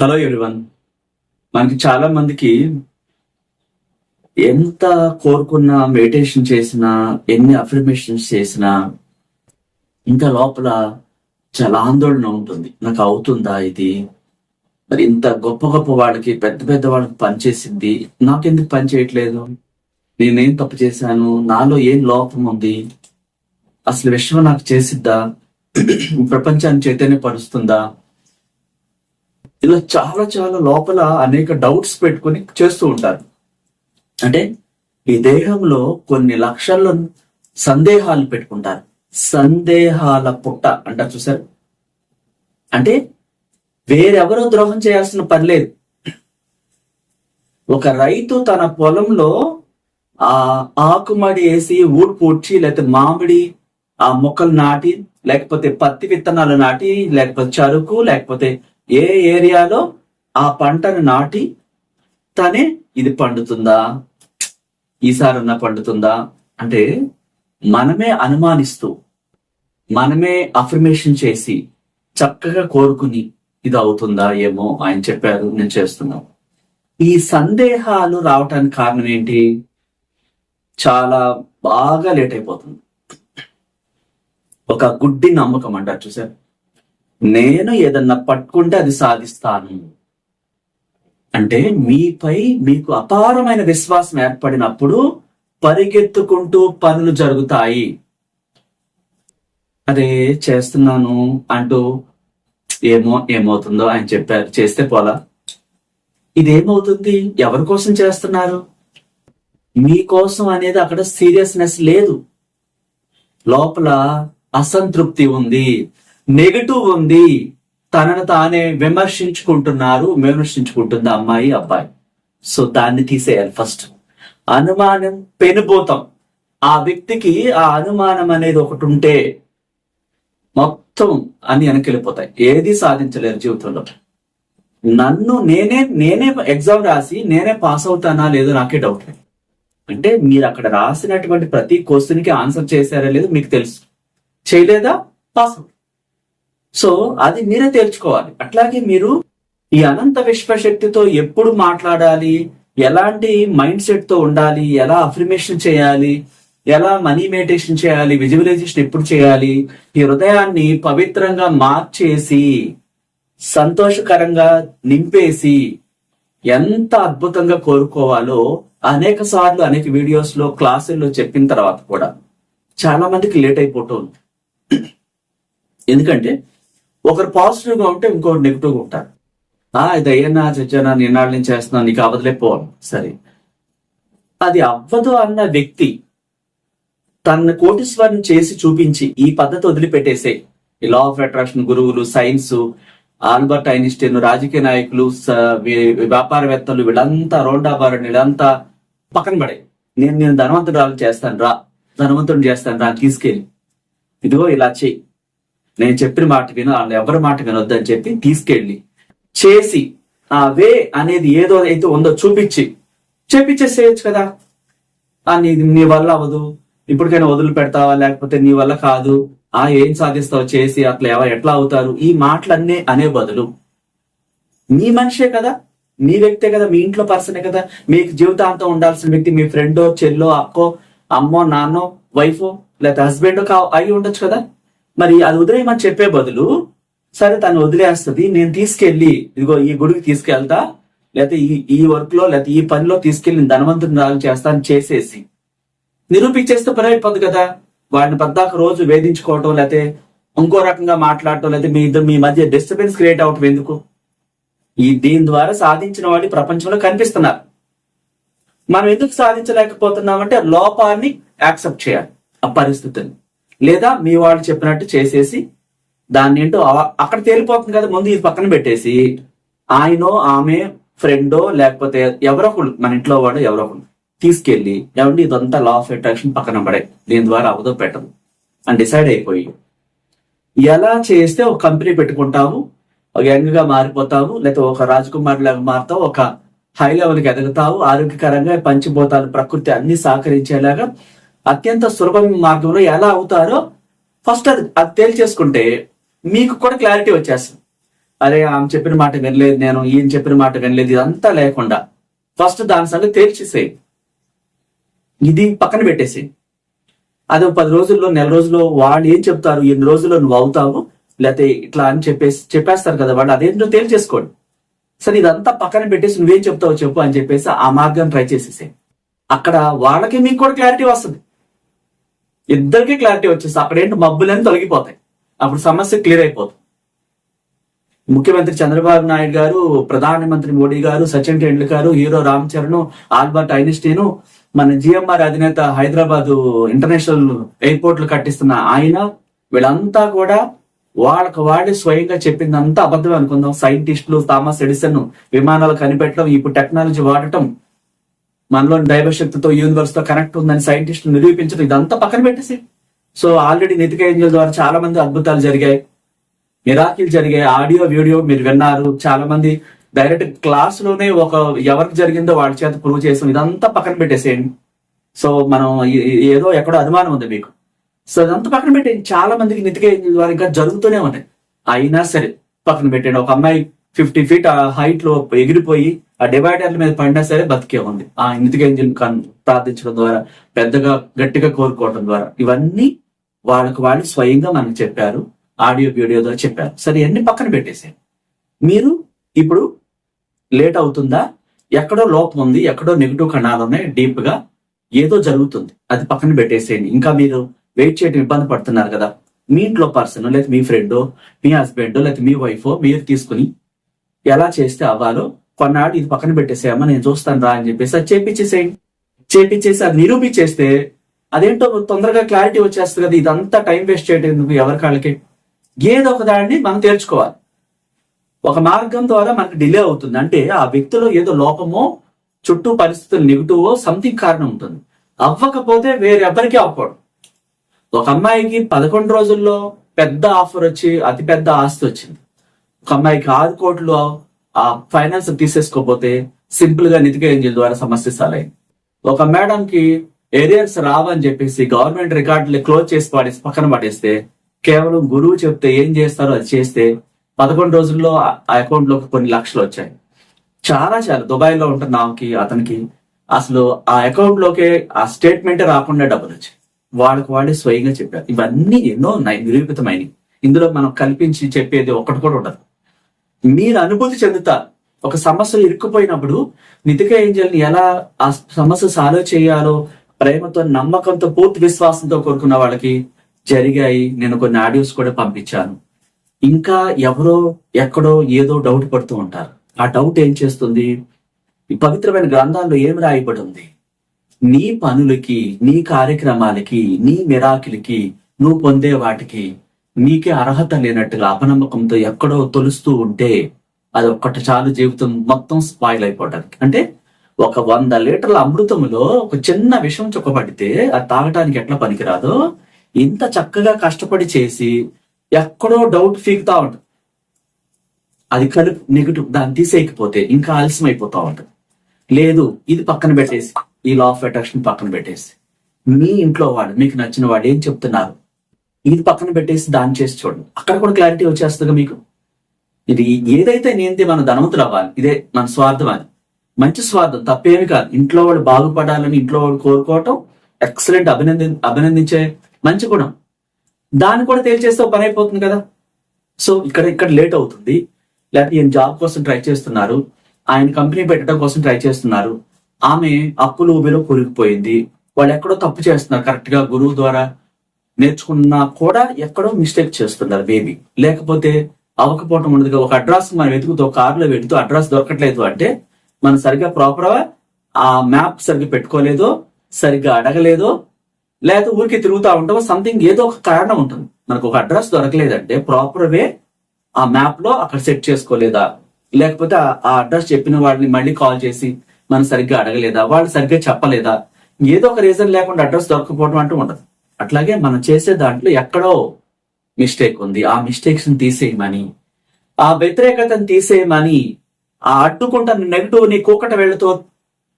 Hello everyone మనకి చాలా మందికి ఎంత కోరుకున్న మెడిటేషన్ చేసినా ఎన్ని అఫర్మేషన్స్ చేసినా ఇంకా లోపల చాలా ఆందోళన ఉంటుంది. నాకు అవుతుందా ఇది? మరి ఇంత గొప్ప గొప్ప వాళ్ళకి పెద్ద పెద్ద వాళ్ళకి పనిచేసింది. నాకెందుకు పని చేయట్లేదు? నేనేం తప్పు చేశాను? నాలో ఏం లోపం ఉంది? అసలు విశ్వం నాకు చేసిద్దా? ప్రపంచాన్ని చైతన్యపరుస్తుందా? ఇలా చాలా చాలా లోపల అనేక డౌట్స్ పెట్టుకొని చేస్తూ ఉంటారు. అంటే ఈ దేహంలో కొన్ని లక్షల సందేహాలు పెట్టుకుంటారు. సందేహాల పుట్ట అంటారు చూసారు అంటే వేరెవరో ద్రోహం చేయాల్సిన పని లేదు. ఒక రైతు తన పొలంలో ఆ ఆకుమడి వేసి ఊడ్ పూడ్చి లేకపోతే మామిడి ఆ మొక్కలు నాటి లేకపోతే పత్తి విత్తనాలు నాటి లేకపోతే చెరుకు లేకపోతే ఏ ఏరియాలో ఆ పంటను నాటి తనే ఇది పండుతుందా? ఈసారన్నా పండుతుందా? అంటే మనమే అనుమానిస్తూ మనమే అఫర్మేషన్ చేసి చక్కగా కోరుకుని ఇది అవుతుందా ఏమో ఆయన చెప్పారు నేను చేస్తున్నాం ఈ సందేహాలు రావటానికి కారణం ఏంటి? చాలా బాగా లేట్ అయిపోతుంది. ఒక గుడ్డి నమ్మకం అంటారు చూసారు? నేను ఏదన్నా పట్టుకుంటే అది సాధిస్తాను. అంటే మీపై మీకు అపారమైన విశ్వాసం ఏర్పడినప్పుడు పరిగెత్తుకుంటూ పనులు జరుగుతాయి. అదే చేస్తున్నాను అంటూ ఏమో ఏమవుతుందో ఆయన చెప్పారు. చేస్తే పోలా. ఇదేమవుతుంది? ఎవరి కోసం చేస్తున్నారు? మీకోసం అనేది అక్కడ సీరియస్నెస్ లేదు. లోపల అసంతృప్తి ఉంది. నెగటివ్ ఉంది. తనను తానే విమర్శించుకుంటున్నారు విమర్శించుకుంటుంది అమ్మాయి అబ్బాయి. సో దాన్ని తీసేయాలి ఫస్ట్. అనుమానం పెనుభూతం ఆ వ్యక్తికి ఆ అనుమానం అనేది ఒకటి ఉంటే మొత్తం అన్ని వెనకెళ్ళిపోతాయి ఏది సాధించలేరు జీవితంలో. నన్ను నేనే నేనే ఎగ్జామ్ రాసి నేనే పాస్ అవుతానా లేదో నాకే డౌట్ అంటే మీరు అక్కడ రాసినటువంటి ప్రతి క్వశ్చన్కి ఆన్సర్ చేశారా లేదో మీకు తెలుసు. చేయలేదా? పాస్ అవుతుంది. సో అది మీరే తేల్చుకోవాలి. అట్లాగే మీరు ఈ అనంత విశ్వశక్తితో ఎప్పుడు మాట్లాడాలి? ఎలాంటి మైండ్ సెట్తో ఉండాలి? ఎలా అఫర్మేషన్ చేయాలి? ఎలా మనీ మెడిటేషన్ చేయాలి? విజువలైజేషన్ ఎప్పుడు చేయాలి? ఈ హృదయాన్ని పవిత్రంగా మార్చేసి సంతోషకరంగా నింపేసి ఎంత అద్భుతంగా కోరుకోవాలో అనేక సార్లు అనేక వీడియోస్లో క్లాసుల్లో చెప్పిన తర్వాత కూడా చాలా మందికి లేట్ అయిపోతుంది. ఎందుకంటే ఒకరు పాజిటివ్గా ఉంటే ఇంకొకరు నెగిటివ్గా ఉంటారు. ఆ ఇది అయ్యనా చచ్చానా నిన్నాళ్ళ నుంచి చేస్తున్నా నీకు అవ్వదులే పోవాలి సరే. అది అవ్వదు అన్న వ్యక్తి తన కోటీశ్వరం చేసి చూపించి ఈ పద్ధతి వదిలిపెట్టేసే ఈ లా ఆఫ్ అట్రాక్షన్ గురువులు సైన్స్ ఆల్బర్ట్ ఐన్స్టైన్ రాజకీయ నాయకులు వ్యాపారవేత్తలు వీళ్ళంతా రోల్డా బారన్ వీళ్ళంతా పక్కన పడే. నేను నేను ధనవంతురాలు చేస్తాను రా. ధనవంతుడిని చేస్తాను రా తీసుకెళ్ళి. ఇదిగో ఇలా చెయ్యి. నేను చెప్పిన మాట విను వాళ్ళు ఎవరి మాట వినొద్దు అని చెప్పి తీసుకెళ్ళి చేసి ఆ వే అనేది ఏదో అయితే ఉందో చూపించి చేపించేసేయచ్చు కదా. అని నీ నీ వల్ల అవ్వదు. ఇప్పటికైనా వదిలి పెడతావా లేకపోతే నీ వల్ల కాదు. ఆ ఏం సాధిస్తావు? చేసి అట్లా ఎవరు ఎట్లా అవుతారు? ఈ మాటలన్నీ అనే బదులు. మీ మనిషే కదా. మీ వ్యక్తే కదా. మీ ఇంట్లో పర్సనే కదా. మీకు జీవితాంతం ఉండాల్సిన వ్యక్తి మీ ఫ్రెండో చెల్లో అక్కో అమ్మో నాన్నో వైఫో లేకపోతే హస్బెండ్ కా అయి ఉండొచ్చు కదా. మరి అది వదిలేయమని చెప్పే బదులు సరే తను వదిలేస్తుంది నేను తీసుకెళ్ళి ఇదిగో ఈ గుడికి తీసుకెళ్తా లేకపోతే ఈ ఈ వర్క్లో లేకపోతే ఈ పనిలో తీసుకెళ్ళి ధనవంతుని రాజు చేస్తాను చేసేసి. నిరూపించేస్తే పని అయిపోద్ది కదా. వాడిని పద్దాక రోజు వేధించుకోవటం లేకపోతే ఇంకో రకంగా మాట్లాడటం లేకపోతే మీ ఇద్దరు మీ మధ్య డిస్టర్బెన్స్ క్రియేట్ అవటం ఎందుకు? ఈ దీని ద్వారా సాధించిన వాళ్ళు ప్రపంచంలో కనిపిస్తున్నారు. మనం ఎందుకు సాధించలేకపోతున్నామంటే లోపాన్ని యాక్సెప్ట్ చేయాలి ఆ పరిస్థితిని. లేదా మీ వాళ్ళు చెప్పినట్టు చేసేసి దాన్ని ఏంటో అక్కడ తేలిపోతుంది కదా ముందు ఇది పక్కన పెట్టేసి. ఆయనో ఆమె ఫ్రెండో లేకపోతే ఎవరో ఒకళ్ళు మన ఇంట్లో వాడు ఎవరో ఒకళ్ళు తీసుకెళ్ళి ఏమండి ఇదంతా లా ఆఫ్ అట్రాక్షన్ పక్కన పడే దీని ద్వారా అవదో పెట్టదు అని డిసైడ్ అయిపోయి. ఎలా చేస్తే ఒక కంపెనీ పెట్టుకుంటావు ఒక యంగ్గా మారిపోతావు లేకపోతే ఒక రాజకుమారి లాగా మారుతావు ఒక హై లెవెల్కి ఎదుగుతావు ఆరోగ్యకరంగా పంచిపోతాను ప్రకృతి అన్ని సహకరించేలాగా అత్యంత సులభమైన మార్గంలో ఎలా అవుతారో ఫస్ట్ అది అది తేల్చేసుకుంటే మీకు కూడా క్లారిటీ వచ్చేస్తుంది. అరే ఆమె చెప్పిన మాట వినలేదు నేను ఈయన చెప్పిన మాట వినలేదు ఇదంతా లేకుండా ఫస్ట్ దాని సంగతి తేల్చేసే ఇది పక్కన పెట్టేసి అది పది రోజుల్లో నెల రోజుల్లో వాళ్ళు ఏం చెప్తారు ఎన్ని రోజుల్లో నువ్వు అవుతావు లేకపోతే ఇట్లా అని చెప్పేసి చెప్పేస్తారు కదా వాళ్ళు అదేంటో తేల్చేసుకోండి. సరే ఇదంతా పక్కన పెట్టేసి నువ్వేం చెప్తావు చెప్పు అని చెప్పేసి ఆ మార్గాన్ని ట్రై చేసేసే అక్కడ వాళ్ళకి మీకు కూడా క్లారిటీ వస్తుంది. ఇద్దరికి క్లారిటీ వచ్చేసి అక్కడ ఏంటి? మబ్బులన్నీ తొలగిపోతాయి. అప్పుడు సమస్య క్లియర్ అయిపోతుంది ముఖ్యమంత్రి చంద్రబాబు నాయుడు గారు ప్రధానమంత్రి మోడీ గారు Sachin Tendulkar hero Ram Charan Albert Einstein మన జిఎంఆర్ అధినేత హైదరాబాద్ ఇంటర్నేషనల్ ఎయిర్పోర్ట్లు కట్టిస్తున్న ఆయన వీళ్ళంతా కూడా వాళ్ళకి వాళ్ళే స్వయంగా చెప్పిందంతా అబద్ధం అనుకుందాం. సైంటిస్టులు థామస్ ఎడిసన్ విమానాలు కనిపెట్టడం ఇప్పుడు టెక్నాలజీ వాడటం మనలోని దైవశక్తితో యూనివర్స్తో కనెక్ట్ ఉందని సైంటిస్టులు నిరూపించడం ఇదంతా పక్కన పెట్టేసి. సో ఆల్రెడీ నితిక ఏంజల్ ద్వారా చాలా మంది అద్భుతాలు జరిగాయి. మిరాకిల్ జరిగాయి. ఆడియో వీడియో మీరు విన్నారు. చాలా మంది డైరెక్ట్ క్లాస్లోనే ఒక ఎవరికి జరిగిందో వాళ్ళ చేత ప్రూవ్ చేసాం. ఇదంతా పక్కన పెట్టేసేయండి. సో మనం ఏదో ఎక్కడో అనుమానం ఉంది మీకు. సో ఇదంతా పక్కన పెట్టేయండి. చాలా మందికి నితిక ఏంజల్ ద్వారా ఇంకా జరుగుతూనే ఉన్నాయి. అయినా సరే పక్కన పెట్టండి ఒక అమ్మాయి ఫిఫ్టీ ఫీట్ ఆ హైట్లో ఎగిరిపోయి ఆ డివైడర్ల మీద పడినా సరే బతికే ఉంది. ఆ నితిక ఏంజల్ ప్రార్థించడం ద్వారా పెద్దగా గట్టిగా కోరుకోవడం ద్వారా ఇవన్నీ వాళ్ళకు వాళ్ళు స్వయంగా మనకు చెప్పారు ఆడియో వీడియో ద్వారా చెప్పారు. సరే అన్ని పక్కన పెట్టేసారు మీరు ఇప్పుడు లేట్ అవుతుందా? ఎక్కడో లోపం ఉంది ఎక్కడో నెగిటివ్ కణాలు ఉన్నాయి డీప్గా ఏదో జరుగుతుంది. అది పక్కన పెట్టేసేయండి. ఇంకా మీరు వెయిట్ చేయడం ఇబ్బంది పడుతున్నారు కదా. మీ ఇంట్లో పర్సన్ లేదా మీ ఫ్రెండో మీ హస్బెండో లేదా మీ వైఫో మీరు తీసుకుని ఎలా చేస్తే అవ్వాలో కొన్నాడు ఇది పక్కన పెట్టేసేయమ్మా నేను చూస్తాను రా అని చెప్పేసి అది చేపించేసేయండి. చేపించేసి అది నిరూపించేస్తే అదేంటో తొందరగా క్లారిటీ వచ్చేస్తుంది కదా ఇదంతా టైం వేస్ట్ చేయటం ఎందుకు ఎవరి కాళ్ళకి? ఏదో ఒక దాన్ని మనం తేల్చుకోవాలి. ఒక మార్గం ద్వారా మనకు డిలే అవుతుంది. అంటే ఆ వ్యక్తిలో ఏదో లోపమో చుట్టూ పరిస్థితులు నెగిటివ్ సంథింగ్ కారణం ఉంటుంది. అవ్వకపోతే వేరెవ్వరికీ అవ్వకూడదు. ఒక అమ్మాయికి పదకొండు రోజుల్లో పెద్ద ఆఫర్ వచ్చి అతి పెద్ద ఆస్తి వచ్చింది. ఒక అమ్మాయికి ఆరు కోట్లు ఆ ఫైనాన్స్ తీసేసుకోపోతే సింపుల్గా నితిక ఏంజిల్ ద్వారా సమస్య సాల్వ్ ఒక మేడం కి ఏరియర్స్ రావని చెప్పేసి గవర్నమెంట్ రికార్డులు క్లోజ్ చేసి పాడేసి పక్కన పడేస్తే కేవలం గురువు చెప్తే ఏం చేస్తారో అది చేస్తే పదకొండు రోజుల్లో ఆ అకౌంట్లోకి కొన్ని లక్షలు వచ్చాయి. చాలా చాలా దుబాయ్లో ఉంటున్న ఆమెకి అతనికి అసలు ఆ అకౌంట్ లోకే ఆ స్టేట్మెంట్ రాకుండా డబ్బులు వచ్చాయి. వాళ్ళకి వాళ్ళే స్వయంగా చెప్పారు. ఇవన్నీ ఎన్నో ఉన్నాయి నిరూపితమైనవి. ఇందులో మనం కల్పించి చెప్పేది ఒకటి కూడా ఉండదు. మీరు అనుభూతి చెందుతారు. ఒక సమస్యలు ఇరుక్కుపోయినప్పుడు నితిక ఏంజల్ని ఎలా ఆ సమస్య సాల్వ్ చేయాలో ప్రేమతో నమ్మకంతో పూర్తి విశ్వాసంతో కోరుకున్న వాళ్ళకి జరిగాయి. నేను కొన్ని ఆడియోస్ కూడా పంపించాను. ఇంకా ఎవరో ఎక్కడో ఏదో డౌట్ పడుతూ ఉంటారు. ఆ డౌట్ ఏం చేస్తుంది? ఈ పవిత్రమైన గ్రంథాల్లో ఏం రాయబడి ఉంది? నీ పనులకి నీ కార్యక్రమాలకి నీ మిరాకిలకి నువ్వు పొందే వాటికి నీకే అర్హత లేనట్టుగా అపనమ్మకంతో ఎక్కడో తొలుస్తూ ఉంటే అది ఒక్కటి చాలు జీవితం మొత్తం స్పాయిల్ అయిపోవడానికి అంటే ఒక వంద లీటర్ల అమృతములో ఒక చిన్న విషం చుక్కబడితే అది తాగటానికి ఎట్లా పనికిరాదో? ఇంత చక్కగా కష్టపడి చేసి ఎక్కడో డౌట్ ఫీకుతా ఉంటుంది అది కలుపు నెగిటివ్ దాన్ని తీసేయకపోతే ఇంకా ఆలస్యం అయిపోతా ఉంటుంది లేదు ఇది పక్కన పెట్టేసి ఈ లా ఆఫ్ అట్రాక్షన్ పక్కన పెట్టేసి. మీ ఇంట్లో వాడు మీకు నచ్చిన వాడు ఏం చెప్తున్నారు? ఇది పక్కన పెట్టేసి దాన్ని చేసి చూడండి. అక్కడ కూడా క్లారిటీ వచ్చేస్తుంది మీకు? ఇది ఏదైతే నేంది మన ధనవంతులు అవ్వాలి ఇదే మన స్వార్థం అది. మంచి స్వార్థం తప్పేమి కాదు. ఇంట్లో వాడు బాగుపడాలని ఇంట్లో వాడు కోరుకోవటం ఎక్సలెంట్ అభినంది అభినందించే మంచి గుణం. దాన్ని కూడా తేల్చేస్తే పని అయిపోతుంది కదా? సో ఇక్కడ ఇక్కడ లేట్ అవుతుంది. లేకపోతే ఈయన జాబ్ కోసం ట్రై చేస్తున్నారు. ఆయన కంపెనీ పెట్టడం కోసం ట్రై చేస్తున్నారు. ఆమె అప్పులు ఊబిలో కూరుకుపోయింది. వాళ్ళు ఎక్కడో తప్పు చేస్తున్నారు. కరెక్ట్గా గురువు ద్వారా నేర్చుకున్నా కూడా ఎక్కడో మిస్టేక్ చేస్తున్నారు బేబీ లేకపోతే అవకపోవటం ఉండదు ఒక అడ్రస్ మనం వెతుకుతూ కారులో పెడుతూ అడ్రస్ దొరకట్లేదు అంటే మనం సరిగ్గా ప్రాపర్గా ఆ మ్యాప్ సరిగ్గా పెట్టుకోలేదో సరిగ్గా అడగలేదో లేకపోతే ఊరికి తిరుగుతూ ఉంటామో సంథింగ్ ఏదో ఒక కారణం ఉంటుంది. మనకు ఒక అడ్రస్ దొరకలేదంటే ప్రాపర్ వే ఆ మ్యాప్లో అక్కడ సెట్ చేసుకోలేదా? లేకపోతే ఆ- ఆ అడ్రస్ చెప్పిన వాళ్ళని మళ్ళీ కాల్ చేసి మనం సరిగ్గా అడగలేదా? వాళ్ళు సరిగ్గా చెప్పలేదా? ఏదో ఒక రీజన్ లేకుండా అడ్రస్ దొరకపోవడం అంటూ ఉండదు. అట్లాగే మనం చేసే దాంట్లో ఎక్కడో మిస్టేక్ ఉంది. ఆ మిస్టేక్స్ని తీసేయమని ఆ వ్యతిరేకతను తీసేయమని ఆ అడ్డుకుంటున్న నెగిటివ్ని కూకట వేళ్ళతో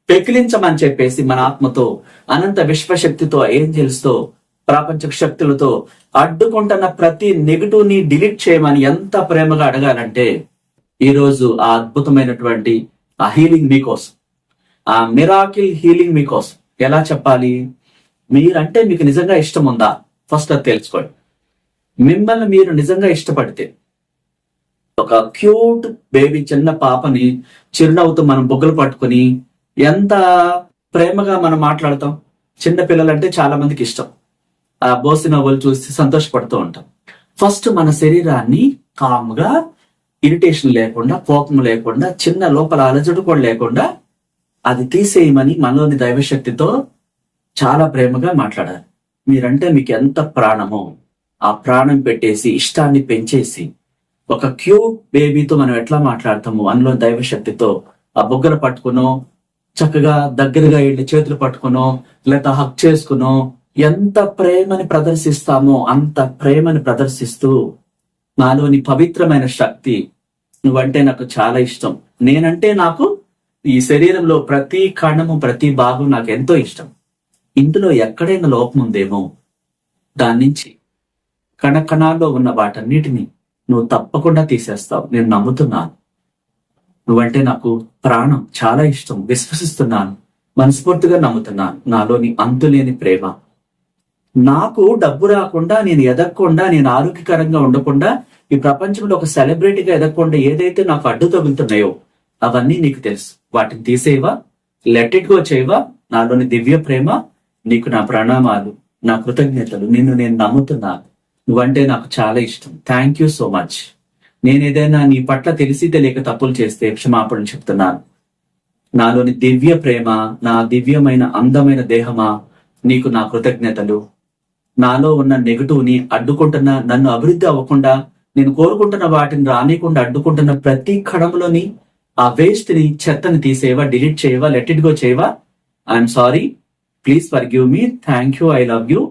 పెకిలించమని చెప్పేసి మన ఆత్మతో అనంత విశ్వశక్తితో ఏం తెలుస్తో ప్రాపంచ శక్తులతో అడ్డుకుంటున్న ప్రతి నెగిటివ్ని డిలీట్ చేయమని ఎంత ప్రేమగా అడగాలంటే ఈరోజు ఆ అద్భుతమైనటువంటి ఆ హీలింగ్ మీకోసం ఆ మిరాకిల్ హీలింగ్ మీకోసం. ఎలా చెప్పాలి? మీరంటే మీకు నిజంగా ఇష్టం ఉందా ఫస్ట్ అది తెలుసుకోండి. మిమ్మల్ని మీరు నిజంగా ఇష్టపడితే ఒక క్యూట్ బేబీ చిన్న పాపని చిరునవ్వుతో మనం బొగ్గలు పట్టుకొని ఎంత ప్రేమగా మనం మాట్లాడతాం? చిన్న పిల్లలంటే చాలా మందికి ఇష్టం. ఆ బోసి నవ్వులు చూసి సంతోషపడుతూ ఉంటాం. ఫస్ట్ మన శరీరాన్ని కామ్గా ఇరిటేషన్ లేకుండా కోపం లేకుండా చిన్న లోపల అలజడు కూడా లేకుండా అది తీసేయమని మనలోని దైవశక్తితో చాలా ప్రేమగా మాట్లాడాలి మీరంటే మీకు ఎంత ప్రాణమో ఆ ప్రాణం పెట్టేసి ఇష్టాన్ని పెంచేసి ఒక క్యూట్ బేబీతో మనం ఎట్లా మాట్లాడతాము అందులో దైవశక్తితో ఆ బొగ్గలు పట్టుకునో చక్కగా దగ్గరగా వెళ్ళి చేతులు పట్టుకునో లేదా హక్ చేసుకునో ఎంత ప్రేమని ప్రదర్శిస్తామో అంత ప్రేమని ప్రదర్శిస్తూ నాలోని పవిత్రమైన శక్తి నువ్వంటే నాకు చాలా ఇష్టం. నేనంటే నాకు ఈ శరీరంలో ప్రతి కణము ప్రతి భాగం నాకు ఎంతో ఇష్టం. ఇందులో ఎక్కడైనా లోపం ఉందేమో? దాని నుంచి కణకణాల్లో ఉన్న వాటన్నిటిని నువ్వు తప్పకుండా తీసేస్తావు. నేను నమ్ముతున్నాను. నువ్వంటే నాకు ప్రాణం చాలా ఇష్టం. విశ్వసిస్తున్నాను. మనస్ఫూర్తిగా నమ్ముతున్నాను. నాలోని అంతులేని ప్రేమ. నాకు డబ్బు రాకుండా నేను ఎదగకుండా నేను ఆరోగ్యకరంగా ఉండకుండా ఈ ప్రపంచంలో ఒక సెలబ్రిటీగా ఎదగకుండా ఏదైతే నాకు అడ్డు తగులుతున్నాయో అవన్నీ నీకు తెలుసు. వాటిని తీసేవా లెట్ ఇట్ గో చేయవా? నాలోని దివ్య ప్రేమ నీకు నా ప్రణామాలు నా కృతజ్ఞతలు నిన్ను నేను నమ్ముతున్నాను. నువ్వంటే నాకు చాలా ఇష్టం. థ్యాంక్ యూ సో మచ్ నేను ఏదైనా నీ పట్ల తెలిసి తెలియక తప్పులు చేస్తే క్షమాపణ చెప్తున్నాను. నాలోని దివ్య ప్రేమ నా దివ్యమైన అందమైన దేహమా నీకు నా కృతజ్ఞతలు. నాలో ఉన్న నెగటివ్ని అడ్డుకుంటున్న నన్ను అభివృద్ధి అవ్వకుండా నేను కోరుకుంటున్న వాటిని రానికుండా అడ్డుకుంటున్న ప్రతి కడంలోని ఆ వేస్ట్ని చెత్తని తీసేవా డిలీట్ చేయవా లెట్ ఇట్ గో చేయవా? I'm sorry please forgive me thank you I love you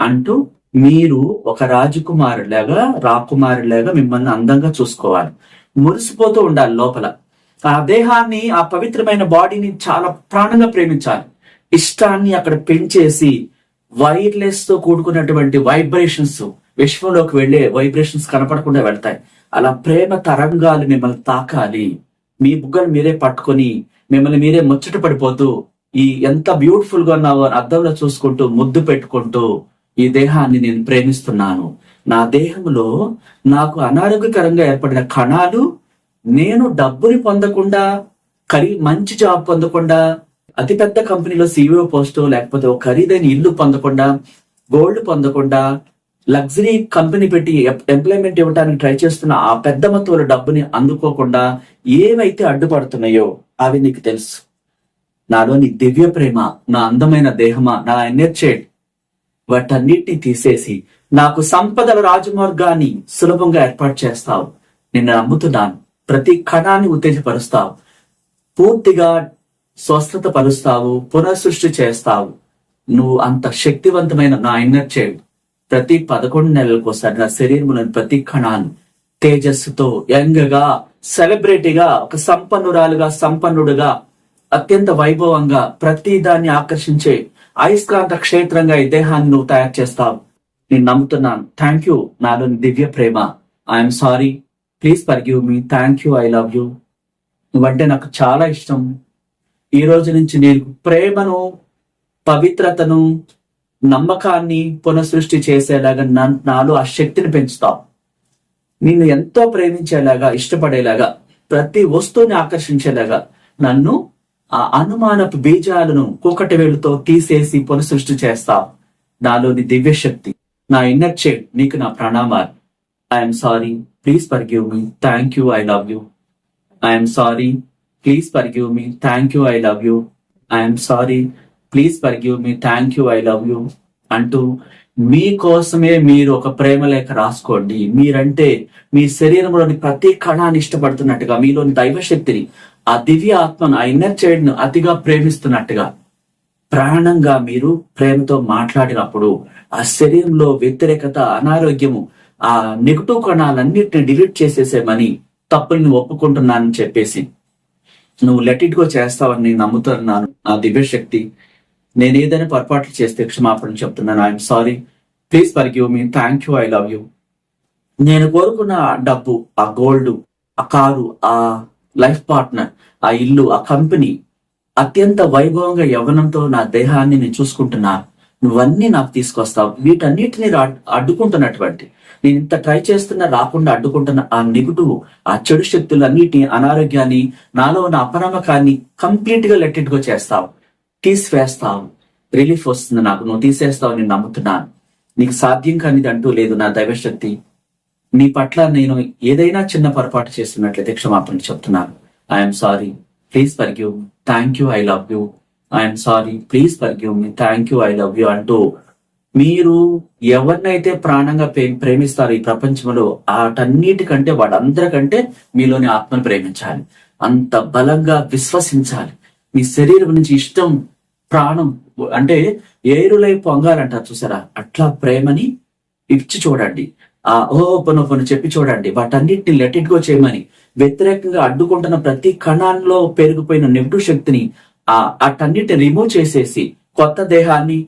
అంటూ మీరు ఒక రాజకుమారులాగా రాకుమారులాగా మిమ్మల్ని అందంగా చూసుకోవాలి. మురిసిపోతూ ఉండాలి లోపల. ఆ దేహాన్ని ఆ పవిత్రమైన బాడీని చాలా ప్రాణంగా ప్రేమించాలి. ఇష్టాన్ని అక్కడ పెంచేసి వైర్లెస్తో కూడుకున్నటువంటి వైబ్రేషన్స్ విశ్వంలోకి వెళ్ళే వైబ్రేషన్స్ కనపడకుండా వెళ్తాయి. అలా ప్రేమ తరంగాలు మిమ్మల్ని తాకాలి. మీ బుగ్గలు మీరే పట్టుకొని మిమ్మల్ని మీరే ముచ్చట పడిపోతూ ఈ ఎంత బ్యూటిఫుల్గా ఉన్నావో అని అద్దంలో చూసుకుంటూ ముద్దు పెట్టుకుంటూ ఈ దేహాన్ని నేను ప్రేమిస్తున్నాను. నా దేహంలో నాకు అనారోగ్యకరంగా ఏర్పడిన కణాలు నేను డబ్బుని పొందకుండా ఖరీ మంచి జాబ్ పొందకుండా అతిపెద్ద కంపెనీలో సీఈఓ పోస్ట్ లేకపోతే ఒక ఖరీదైన ఇల్లు పొందకుండా గోల్డ్ పొందకుండా లగ్జరీ కంపెనీ పెట్టి ఎంప్లాయ్మెంట్ ఇవ్వడానికి ట్రై చేస్తున్న ఆ పెద్ద మొత్తంలో డబ్బుని అందుకోకుండా ఏవైతే అడ్డుపడుతున్నాయో అవి నీకు తెలుసు. నాలోని దివ్య ప్రేమ నా అందమైన దేహమా నా ఎనర్చేట్ వాటన్నిటిని తీసేసి నాకు సంపదల రాజమార్గాన్ని సులభంగా ఏర్పాటు చేస్తావు. నిన్ను నమ్ముతున్నాను. ప్రతి కణాన్ని ఉత్తేజపరుస్తావు. పూర్తిగా స్వస్థత పరుస్తావు పునఃసృష్టి చేస్తావు. నువ్వు అంత శక్తివంతమైన నా ఇన్నర్ చైల్డ్ ప్రతి పదకొండు నెలలకు ఒకసారి నా శరీరంలోని ప్రతి కణాన్ని తేజస్సుతో యంగగా సెలబ్రిటీగా ఒక సంపన్నురాలుగా సంపన్నుడుగా అత్యంత వైభవంగా ప్రతి దాన్ని ఆకర్షించే అయస్కాంత క్షేత్రంగా ఈ దేహాన్ని నువ్వు తయారు చేస్తావు. నేను నమ్ముతున్నాను. థ్యాంక్ యూ నాలోని దివ్య ప్రేమ. I'm sorry please forgive me thank you I love you నువ్వంటే నాకు చాలా ఇష్టం. ఈ రోజు నుంచి నేను ప్రేమను పవిత్రతను నమ్మకాన్ని పునఃసృష్టి చేసేలాగా నా- నాలో ఆ శక్తిని పెంచుతావు. నిన్ను ఎంతో ప్రేమించేలాగా ఇష్టపడేలాగా ప్రతి వస్తువుని ఆకర్షించేలాగా నన్ను ఆ అనుమానపు బీజాలను కూకటి వేలుతో తీసేసి పునఃసృష్టి చేస్తావు. నాలోని దివ్యశక్తి నా ఇన్నర్ చైల్డ్ నీకు నా ప్రణామాలు. I'm sorry please forgive me thank you I love you I'm sorry please forgive me thank you I love you I'm sorry please forgive me thank you I love you అంటూ మీకోసమే మీరు ఒక ప్రేమ లేఖ రాసుకోండి. మీరంటే మీ శరీరంలోని ప్రతి కణాన్ని ఇష్టపడుతున్నట్టుగా మీలోని దైవశక్తిని ఆ దివ్య ఆత్మను ఆ ఇన్నర్ చైల్డ్ను అతిగా ప్రేమిస్తున్నట్టుగా ప్రాణంగా మీరు ప్రేమతో మాట్లాడినప్పుడు ఆ శరీరంలో వ్యతిరేకత అనారోగ్యము ఆ నెగటివ్ కణాలన్నిటిని డిలీట్ చేసేసేమని తప్పుల్ని ఒప్పుకుంటున్నానని చెప్పేసి నువ్వు లెట్ ఇట్ గో చేస్తావని నమ్ముతున్నాను. ఆ దివ్య శక్తి నేను ఏదైనా పొరపాట్లు చేస్తే క్షమాపణ చెప్తున్నాను. I'm sorry please forgive me thank you I love you నేను కోరుకున్న డబ్బు ఆ గోల్డ్ ఆ కారు ఆ లైఫ్ పార్ట్నర్ ఆ ఇల్లు ఆ కంపెనీ అత్యంత వైభవంగా యవ్వనంతో నా దేహాన్ని నేను చూసుకుంటున్నా. నువ్వన్నీ నాకు తీసుకొస్తావు. వీటన్నిటిని అడ్డుకుంటున్నటువంటి. నేను ఇంత ట్రై చేస్తున్నా రాకుండా అడ్డుకుంటున్న ఆ నెగిటివ్ ఆ చెడు శక్తులన్నిటిని అనారోగ్యాన్ని నాలో ఉన్న అపనమ్మకాన్ని కంప్లీట్గా లెట్టిట్గా చేస్తావు. తీసివేస్తావు. రిలీఫ్ వస్తుంది నాకు. నువ్వు తీసేస్తావు నేను నమ్ముతున్నాను. నీకు సాధ్యం కానిది అంటూ లేదు నా దైవశక్తి. నీ పట్ల నేను ఏదైనా చిన్న పొరపాటు చేస్తున్నట్లయితే క్షమాపణ చెప్తున్నాను. I'm sorry please forgive thank you I love you I'm sorry please forgive me thank you I love you అంటూ మీరు ఎవరినైతే ప్రాణంగా ప్రేమిస్తారు ప్రేమిస్తారో ఈ ప్రపంచంలో వాటన్నిటికంటే వాడందరికంటే మీలోని ఆత్మను ప్రేమించాలి. అంత బలంగా విశ్వసించాలి. మీ శరీరం నుంచి ఇష్టం ప్రాణం అంటే ఏరులై పొంగాలంటారు చూసారా? అట్లా ప్రేమని ఇచ్చి చూడండి. ఆ ఓపెన్ చెప్పి చూడండి. వాటన్నిటిని లెట్ ఇట్ గో చేయమని. వ్యతిరేకంగా అడ్డుకుంటున్న ప్రతి కణాల్లో పెరిగిపోయిన నెగిటివ్ శక్తిని ఆ అటన్నిటిని రిమూవ్ చేసేసి కొత్త దేహాన్ని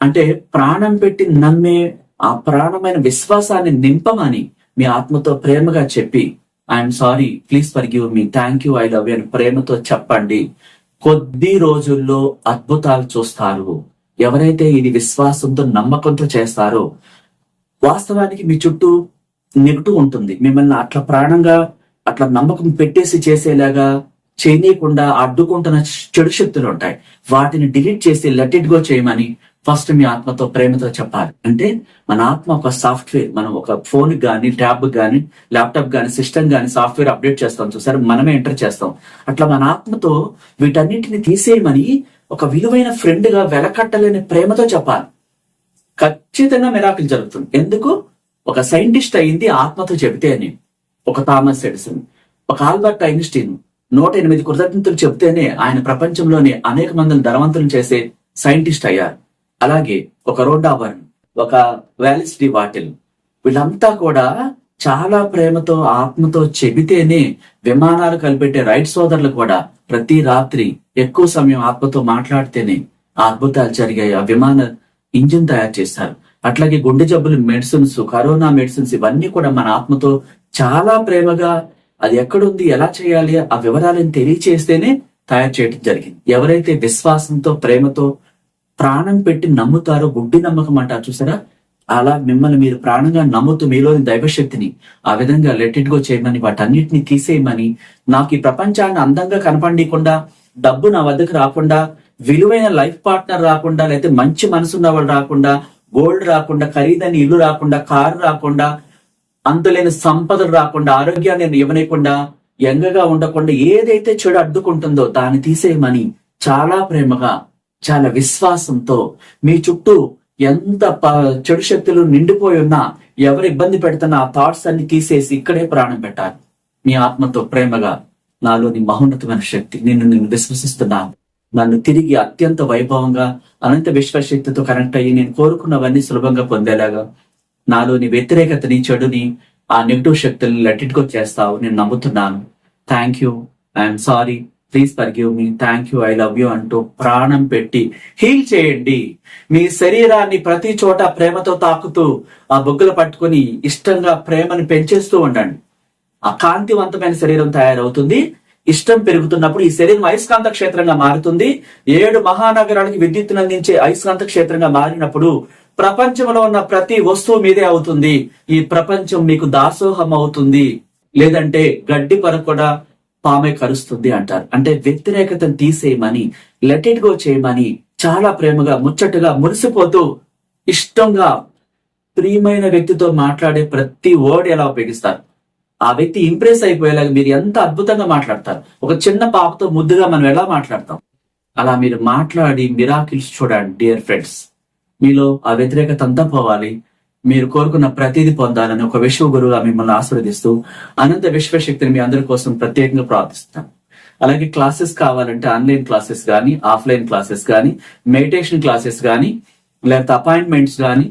అంటే ప్రాణం పెట్టి నమ్మే ఆ ప్రాణమైన విశ్వాసాన్ని నింపమని మీ ఆత్మతో ప్రేమగా చెప్పి I'm sorry please forgive me thank you I love you అని ప్రేమతో చెప్పండి. కొద్ది రోజుల్లో అద్భుతాలు చూస్తారు. ఎవరైతే ఇది విశ్వాసంతో నమ్మకంతో చేస్తారో వాస్తవానికి మీ చుట్టూ నెగిటివ్ ఉంటుంది. మిమ్మల్ని అట్లా ప్రాణంగా అట్లా నమ్మకం పెట్టేసి చేసేలాగా చేయనీయకుండా అడ్డుకుంటున్న చెడు శక్తులు ఉంటాయి. వాటిని డిలీట్ చేసి లెట్ ఇట్ గో చేయమని ఫస్ట్ మీ ఆత్మతో ప్రేమతో చెప్పాలి. అంటే మన ఆత్మ ఒక సాఫ్ట్వేర్ మనం ఒక ఫోన్ కానీ ట్యాబ్ కానీ ల్యాప్టాప్ కానీ సిస్టమ్ కానీ సాఫ్ట్వేర్ అప్డేట్ చేస్తాం చూసారు మనమే ఎంటర్ చేస్తాం. అట్లా మన ఆత్మతో వీటన్నిటిని తీసేయమని ఒక విలువైన ఫ్రెండ్గా వెలకట్టలేని ప్రేమతో చెప్పాలి. ఖచ్చితంగా మెరాకులు జరుగుతుంది. ఎందుకు? ఒక సైంటిస్ట్ అయింది ఆత్మతో చెబితేనే ఒక థామస్ ఎడిసన్ ఒక ఆల్బర్ట్ ఐన్స్టీన్ నూట ఎనిమిది కృతజ్ఞతలు చెబితేనే ఆయన ప్రపంచంలోని అనేక మందిని ధనవంతులు చేసే సైంటిస్ట్ అయ్యారు. అలాగే ఒక రోడ్డాబర్న్ ఒక వ్యాలిస్ డి వాటిల్ వీళ్ళంతా కూడా చాలా ప్రేమతో ఆత్మతో చెబితేనే విమానాలు కలిపెట్టే రైట్ సోదరులు కూడా ప్రతి రాత్రి ఎక్కువ సమయం ఆత్మతో మాట్లాడితేనే ఆ అద్భుతాలు జరిగాయి. ఆ విమాన ఇంజిన్ తయారు చేశారు అట్లాగే గుండె జబ్బులు మెడిసిన్స్ కరోనా మెడిసిన్స్ ఇవన్నీ కూడా మన ఆత్మతో చాలా ప్రేమగా అది ఎక్కడుంది ఎలా చేయాలి ఆ వివరాలను తెలియచేస్తేనే తయారు చేయడం జరిగింది. ఎవరైతే విశ్వాసంతో ప్రేమతో ప్రాణం పెట్టి నమ్ముతారో గుడ్డి నమ్మకం అంటారు చూసారా? అలా మిమ్మల్ని మీరు ప్రాణంగా నమ్ముతూ మీలోని దైవశక్తిని ఆ విధంగా లెట్ గో చేయమని వాటన్నిటిని తీసేయమని నాకు ఈ ప్రపంచాన్ని అందంగా కనపడకుండా డబ్బు నా వద్దకు రాకుండా విలువైన లైఫ్ పార్ట్నర్ రాకుండా లేకపోతే మంచి మనసున్న వాళ్ళు రాకుండా గోల్డ్ రాకుండా ఖరీదైన ఇల్లు రాకుండా కారు రాకుండా అంతులేని సంపదలు రాకుండా ఆరోగ్యాన్ని ఇవ్వనీయకుండా ఎంగగా ఉండకుండా ఏదైతే చెడు అడ్డుకుంటుందో దాన్ని తీసేయమని చాలా ప్రేమగా చాలా విశ్వాసంతో మీ చుట్టూ ఎంత చెడు శక్తులు నిండిపోయి ఉన్నా ఎవరు ఇబ్బంది పెడుతున్న ఆ థాట్స్ అన్ని తీసేసి ఇక్కడే ప్రాణం పెట్టాలి. మీ ఆత్మతో ప్రేమగా నాలోని మహోన్నతమైన శక్తి నిన్ను నేను విశ్వసిస్తున్నాను. నన్ను తిరిగి అత్యంత వైభవంగా అనంత విశ్వశక్తితో కనెక్ట్ అయ్యి నేను కోరుకున్నవన్నీ సులభంగా పొందేలాగా నాలోని వ్యతిరేకతని చెడుని ఆ నెగిటివ్ శక్తుల్ని లెట్టిట్కో చేస్తావు నేను నమ్ముతున్నాను. Thank you I'm sorry please forgive me thank you I love you అంటూ ప్రాణం పెట్టి హీల్ చేయండి. మీ శరీరాన్ని ప్రతి చోట ప్రేమతో తాకుతూ ఆ బొగ్గులు పట్టుకొని ఇష్టంగా ప్రేమని పెంచేస్తూ ఉండండి. ఆ కాంతివంతమైన శరీరం తయారవుతుంది. ఇష్టం పెరుగుతున్నప్పుడు ఈ శరీరం అయస్కాంత క్షేత్రంగా మారుతుంది. ఏడు మహానగరాలకి విద్యుత్తును అందించే అయస్కాంత క్షేత్రంగా మారినప్పుడు ప్రపంచంలో ఉన్న ప్రతి వస్తువు మీదే అవుతుంది. ఈ ప్రపంచం మీకు దాసోహం అవుతుంది లేదంటే గడ్డి పర కూడా పామే కరుస్తుంది అంటారు. అంటే వ్యతిరేకతను తీసేయమని లెట్ ఇట్ గో చేయమని చాలా ప్రేమగా ముచ్చటగా మురిసిపోతూ ఇష్టంగా ప్రియమైన వ్యక్తితో మాట్లాడే ప్రతి వర్డ్ ఎలా ఉపయోగిస్తారు? ఆ వ్యక్తి ఇంప్రెస్ అయిపోయేలాగా మీరు ఎంత అద్భుతంగా మాట్లాడతారు? ఒక చిన్న పాపతో ముద్దుగా మనం ఎలా మాట్లాడతాం? అలా మీరు మాట్లాడి మిరాకిల్స్ చూడండి డియర్ ఫ్రెండ్స్ మీలో ఆ వ్యతిరేకత అంతా పోవాలి. మీరు కోరుకున్న ప్రతిదీ పొందాలని ఒక విశ్వ గురువుగా మిమ్మల్ని ఆశీర్వదిస్తూ అనంత విశ్వశక్తిని మీ అందరి కోసం ప్రత్యేకంగా ప్రార్థిస్తాను అలాగే క్లాసెస్ కావాలంటే ఆన్లైన్ క్లాసెస్ కానీ ఆఫ్లైన్ క్లాసెస్ కానీ మెడిటేషన్ క్లాసెస్ కానీ లేకపోతే అపాయింట్మెంట్స్ కానీ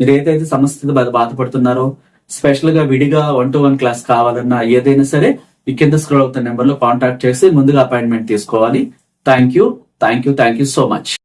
మీరు ఏదైతే సమస్యతో బాధపడుతున్నారో స్పెషల్గా విడిగా వన్ టు వన్ క్లాస్ కావాలన్నా ఏదైనా సరే ఈ కింద స్క్రోల్ అవుతున్న నెంబర్లో కాంటాక్ట్ చేసి ముందుగా అపాయింట్మెంట్ తీసుకోవాలి. Thank you thank you thank you so much.